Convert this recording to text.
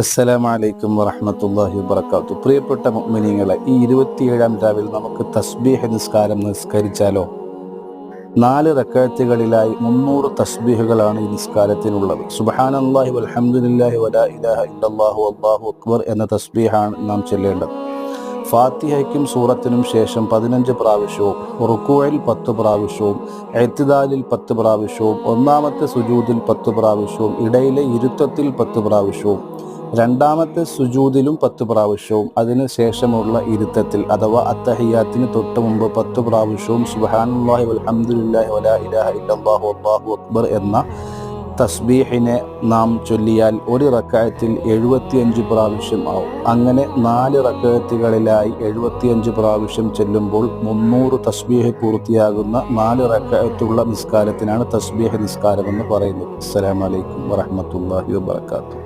അസ്സലാമലൈക്കും വറഹമത്തല്ലാഹി വബർക്കാത്തു പ്രിയപ്പെട്ട മുഅ്മിനീങ്ങളെ ഈ ഇരുപത്തിയേഴാം രാവിൽ നമുക്ക് തസ്ബീഹ് നിസ്കാരം നിസ്കരിച്ചാലോ? നാല് റക്കാത്തുകളിലായി മുന്നൂറ് തസ്ബീഹുകളാണ് ഈ നിസ്കാരത്തിനുള്ളത്. സുബാനല്ലാഹി വൽഹംദുലില്ലാഹി വലാ ഇലാഹ ഇല്ലല്ലാഹു അള്ളാഹു അക്ബർ എന്ന തസ്ബീഹാണ് നാം ചെല്ലേണ്ടത്. ഫാത്തിഹയ്ക്കും സൂറത്തിനും ശേഷം പതിനഞ്ച് പ്രാവശ്യവും റുക്കുവയിൽ പത്ത് പ്രാവശ്യവും എത്തിദാലിൽ പത്ത് പ്രാവശ്യവും ഒന്നാമത്തെ സുജൂതിൽ പത്ത് പ്രാവശ്യവും ഇടയിലെ ഇരുത്തത്തിൽ പത്ത് പ്രാവശ്യവും രണ്ടാമത്തെ സുജൂതിലും പത്ത് പ്രാവശ്യവും അതിനു ശേഷമുള്ള ഇരുത്തത്തിൽ അഥവാ അത്തഹിയാത്തിന് തൊട്ട് മുമ്പ് പത്ത് പ്രാവശ്യവും വൽഹംദുലില്ലാഹി വലാ ഇലാഹ അക്ബർ എന്ന തസ്ബീഹിനെ നാം ചൊല്ലിയാൽ ഒരു റക്കായത്തിൽ എഴുപത്തിയഞ്ച് പ്രാവശ്യം ആവും. അങ്ങനെ നാല് റക്കായത്തുകളിലായി എഴുപത്തിയഞ്ച് പ്രാവശ്യം ചെല്ലുമ്പോൾ മുന്നൂറ് തസ്ബീഹ് പൂർത്തിയാകുന്ന നാല് റക്കായത്തുള്ള നിസ്കാരത്തിനാണ് തസ്ബീഹ് നിസ്കാരമെന്ന് പറയുന്നത്. അസ്സലാമലൈക്കും വറഹമത്തല്ലാഹി വാത്തു